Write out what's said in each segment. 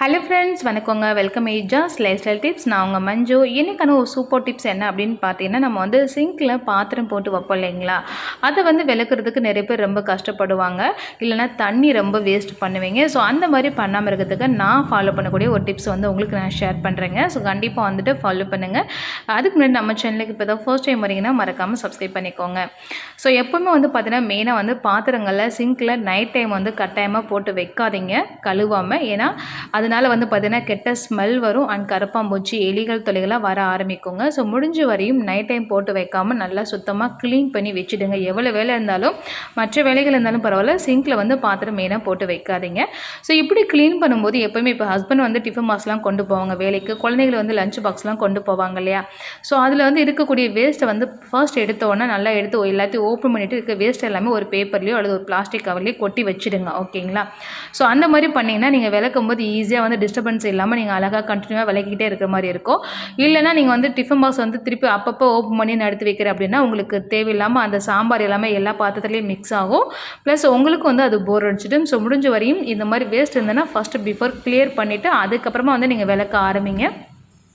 Hello friends வணக்கங்க. Welcome Ejaz lifestyle tips நான் உங்கள் மஞ்சு. இன்றைக்கான ஒரு சூப்பர் டிப்ஸ் என்ன அப்படின்னு பார்த்தீங்கன்னா நம்ம வந்து சிங்க்கில் பாத்திரம் போட்டு வைப்போம் இல்லைங்களா? அதை வந்து விளக்குறதுக்கு நிறைய பேர் ரொம்ப கஷ்டப்படுவாங்க. இல்லைனா தண்ணி ரொம்ப வேஸ்ட் பண்ணுவீங்க. ஸோ அந்த மாதிரி பண்ணாமல் இருக்கிறதுக்கு நான் ஃபாலோ பண்ணக்கூடிய ஒரு டிப்ஸ் வந்து உங்களுக்கு நான் ஷேர் பண்ணுறேங்க ஸோ கண்டிப்பாக வந்துட்டு ஃபாலோ பண்ணுங்கள் அதுக்கு முன்னாடி நம்ம சேனலுக்கு இப்போ தான் ஃபர்ஸ்ட் டைம் வரீங்கன்னா மறக்காமல் சப்ஸ்கிரைப் பண்ணிக்கோங்க. ஸோ எப்போவுமே வந்து பார்த்தீங்கன்னா மெயினாக வந்து பாத்திரங்களில் சிங்க்கில் நைட் டைம் வந்து கட்டாயமாக போட்டு வைக்காதீங்க. கழுவாமல் ஏன்னா அது அதனால் வந்து பார்த்திங்கன்னா கெட்ட ஸ்மெல் வரும் அண்ட் கரப்பாம்பூச்சி எலிகள் தொலைகளாக வர ஆரம்பிக்குங்க. ஸோ முடிஞ்ச வரையும் நைட் டைம் போட்டு வைக்காமல் நல்லா சுத்தமாக க்ளீன் பண்ணி வச்சுடுங்க. எவ்வளோ வேலை இருந்தாலும் மற்ற வேலைகள் இருந்தாலும் பரவாயில்ல சிங்கில் வந்து பாத்திரம் மெயினாக போட்டு வைக்காதீங்க. ஸோ இப்படி க்ளீன் பண்ணும்போது எப்போயுமே இப்போ ஹஸ்பண்ட் வந்து டிஃபன் பாக்ஸ்லாம் கொண்டு போவாங்க வேலைக்கு. குழந்தைகள் வந்து லஞ்ச் பாக்ஸ்லாம் கொண்டு போவாங்க இல்லையா? ஸோ அதில் வந்து இருக்கக்கூடிய வேஸ்ட்டை வந்து ஃபர்ஸ்ட் எடுத்த உடனே நல்லா எடுத்து எல்லாத்தையும் ஓப்பன் பண்ணிவிட்டு இருக்க வேஸ்ட் எல்லாமே ஒரு பேப்பர்லேயோ அல்லது ஒரு பிளாஸ்டிக் கவர்லேயோ கொட்டி வச்சுடுங்க. ஓகேங்களா ஸோ அந்த மாதிரி பண்ணிங்கன்னா நீங்கள் விளக்கும் போது ஈஸியாக ஈஸியாக வந்து டிஸ்டர்பன்ஸ் இல்லாமல் நீங்கள் அழகாக கண்டினியூவாக விளக்கிக்கிட்டே இருக்கிற மாதிரி இருக்கும். இல்லைனா நீங்கள் வந்து டிஃபன் பாக்ஸ் வந்து திருப்பி அப்பப்போ ஓப்பன் பண்ணி நடத்தி வைக்கிற அப்படின்னா உங்களுக்கு தேவையில்லாமல் அந்த சாம்பார் எல்லாமே எல்லா பாத்திரத்துலேயும் மிக்ஸ் ஆகும். ப்ளஸ் உங்களுக்கு வந்து அது போர் அடிச்சிடும். ஸோ முடிஞ்ச வரையும் இந்த மாதிரி வேஸ்ட் இருந்ததுன்னா ஃபஸ்ட்டு பிஃபோர் கிளியர் பண்ணிவிட்டு அதுக்கப்புறமா வந்து நீங்கள் விளக்க ஆரம்பிங்க.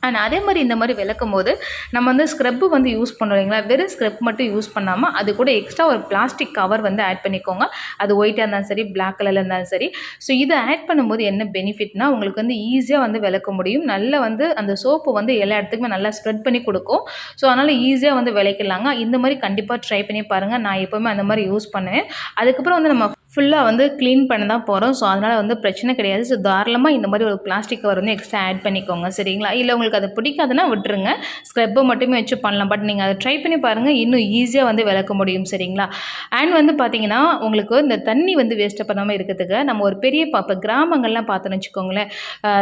அண்ட் அதே மாதிரி இந்த மாதிரி விளக்கும் போது நம்ம வந்து ஸ்க்ரப்பு வந்து யூஸ் பண்ணுறோம் இல்லைங்களா? வெறும் ஸ்க்ரப் மட்டும் யூஸ் பண்ணாமல் அது கூட எக்ஸ்ட்ரா ஒரு பிளாஸ்டிக் கவர் வந்து ஆட் பண்ணிக்கோங்க. அது ஒயிட்டாக இருந்தாலும் சரி பிளாக் கலரில் இருந்தாலும் சரி. ஸோ இதை ஆட் பண்ணும்போது என்ன பெனிஃபிட்னா உங்களுக்கு வந்து ஈஸியாக வந்து விளக்க முடியும். நல்லா வந்து அந்த சோப்பு வந்து எல்லா இடத்துக்குமே நல்லா ஸ்ப்ரெட் பண்ணி கொடுக்கும். ஸோ அதனால் ஈஸியாக வந்து விளைக்கலாங்க இந்த மாதிரி கண்டிப்பாக ட்ரை பண்ணி பாருங்கள் நான் எப்போவுமே அந்த மாதிரி யூஸ் பண்ணுவேன். அதுக்கப்புறம் வந்து நம்ம ஃபுல்லாக வந்து க்ளீன் பண்ண தான் போகிறோம் ஸோ அதனால் வந்து பிரச்சனை கிடையாது. ஸோ தாராளமாக இந்த மாதிரி ஒரு பிளாஸ்டிக் கவர் வந்து எக்ஸ்ட்ரா ஆட் பண்ணிக்கோங்க. சரிங்களா? இல்லை உங்களுக்கு அது பிடிக்காதுன்னா விட்டுருங்க. ஸ்க்ரப்பை மட்டுமே வச்சு பண்ணலாம். பட் நீங்கள் அதை ட்ரை பண்ணி பாருங்கள் இன்னும் ஈஸியாக வந்து விளக்க முடியும். சரிங்களா? அண்ட் வந்து பார்த்தீங்கன்னா உங்களுக்கு இந்த தண்ணி வந்து வேஸ்ட்டு பண்ணாமல் இருக்கிறதுக்கு நம்ம ஒரு பெரிய இப்போ கிராமங்கள்லாம் பார்த்தோன்னு வச்சுக்கோங்களேன்.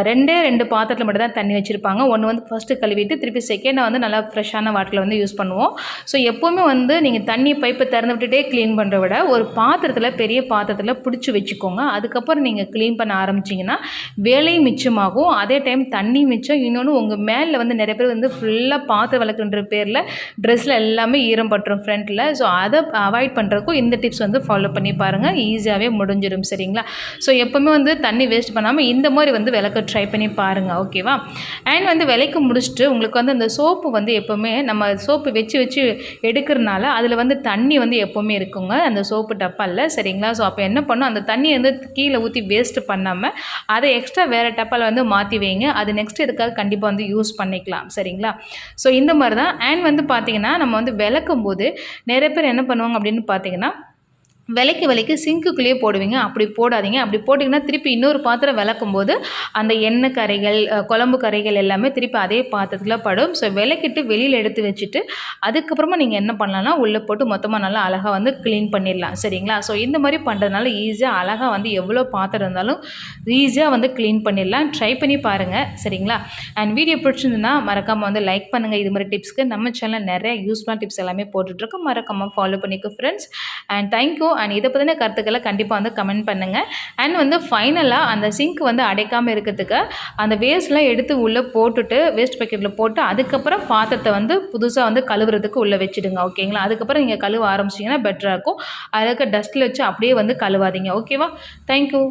ரெண்டே ரெண்டு பாத்திரத்தில் மட்டும் தான் தண்ணி வச்சுருப்பாங்க. ஒன்று வந்து ஃபஸ்ட்டு கழுவிட்டு திருப்பி செகண்டாக வந்து நல்லா ஃப்ரெஷ்ஷான வாட்டரில் வந்து யூஸ் பண்ணுவோம். ஸோ எப்போவுமே வந்து நீங்கள் தண்ணி பைப்பை திறந்து விட்டுட்டே க்ளீன் பண்ணுற விட ஒரு பாத்திரத்தில் பெரிய பா பாத்திரத்தில் பிடிச்சி வச்சுக்கோங்க. அதுக்கப்புறம் நீங்கள் க்ளீன் பண்ண ஆரம்பிச்சிங்கன்னா வேலையும் மிச்சமாகும். அதே டைம் தண்ணி மிச்சம். இன்னொன்று உங்கள் மேலே வந்து நிறைய பேர் வந்து ஃபுல்லாக பாத்திரம் வளர்க்குன்ற பேரில் ட்ரெஸ்ஸில் எல்லாமே ஈரம் பட்டுரும் ஃப்ரண்ட்டில் ஸோ அதை அவாய்ட் பண்ணுறதுக்கும் இந்த டிப்ஸ் வந்து ஃபாலோ பண்ணி பாருங்கள் ஈஸியாகவே முடிஞ்சிடும் சரிங்களா? ஸோ எப்போவுமே வந்து தண்ணி வேஸ்ட் பண்ணாமல் இந்த மாதிரி வந்து விளக்க ட்ரை பண்ணி பாருங்கள் ஓகேவா அண்ட் வந்து விளக்க முடிச்சுட்டு உங்களுக்கு வந்து அந்த சோப்பு வந்து எப்போவுமே நம்ம சோப்பு வச்சு வச்சு எடுக்கிறனால அதில் வந்து தண்ணி வந்து எப்போவுமே இருக்குங்க. அந்த சோப்பு டப்பாவில் சரிங்களா? ஸோ அப்போ என்ன பண்ணும்? அந்த தண்ணியை வந்து கீழே ஊற்றி வேஸ்ட்டு பண்ணாமல் அதை எக்ஸ்ட்ரா வேறு டப்பால் வந்து மாற்றி வைங்க. அது நெக்ஸ்ட் இதுக்காக கண்டிப்பாக வந்து யூஸ் பண்ணிக்கலாம். சரிங்களா? ஸோ இந்த மாதிரி தான் அண்ட் வந்து பார்த்திங்கன்னா நம்ம வந்து விளக்கும் போது நிறைய பேர் என்ன பண்ணுவாங்க அப்படின்னு பார்த்தீங்கன்னா விலைக்கு விலைக்கு சிங்க்குள்ளேயே போடுவீங்க. அப்படி போடாதீங்க. அப்படி போட்டிங்கன்னா திருப்பி இன்னொரு பாத்திரம் விளக்கும் போது அந்த எண்ணெய் கரைகள் குழம்பு கரைகள் எல்லாமே திருப்பி அதே பாத்திரத்தில் படும். ஸோ விளக்கிட்டு வெளியில் எடுத்து வச்சுட்டு அதுக்கப்புறமா நீங்கள் என்ன பண்ணலாம்னா உள்ளே போட்டு மொத்தமாக நல்லா அழகாக வந்து க்ளீன் பண்ணிடலாம். சரிங்களா? ஸோ இந்த மாதிரி பண்ணுறதுனால ஈஸியாக அழகாக வந்து எவ்வளோ பாத்திரம் இருந்தாலும் ஈஸியாக வந்து க்ளீன் பண்ணிடலாம். ட்ரை பண்ணி பாருங்கள் சரிங்களா? அண்ட் வீடியோ பிடிச்சிருந்துன்னா மறக்காமல் வந்து லைக் பண்ணுங்கள் இது மாதிரி டிப்ஸ்க்கு நம்ம சேனலில் நிறைய யூஸ்ஃபுல்லான டிப்ஸ் எல்லாமே போட்டுட்ருக்கோம் மறக்காமல் ஃபாலோ பண்ணிக்கோ ஃப்ரெண்ட்ஸ் அண்ட் தேங்க்யூ அண்ட் இதை பற்றின கருத்துக்களை கண்டிப்பாக வந்து கமெண்ட் பண்ணுங்கள் அண்ட் வந்து ஃபைனலாக அந்த சிங்க் வந்து அடைக்காமல் இருக்கிறதுக்கு அந்த வேஸ்ட்லாம் எடுத்து உள்ளே போட்டுட்டு வேஸ்ட் பக்கெட்டில் போட்டு அதுக்கப்புறம் பாத்திரத்தை வந்து புதுசாக வந்து கழுவுறதுக்கு உள்ளே வச்சுடுங்க ஓகேங்களா அதுக்கப்புறம் நீங்கள் கழுவ ஆரம்பிச்சிங்கன்னா பெட்டராக இருக்கும். அதுக்கு டஸ்ட்டில் வச்சு அப்படியே வந்து கழுவாதீங்க ஓகேவா தேங்க்யூ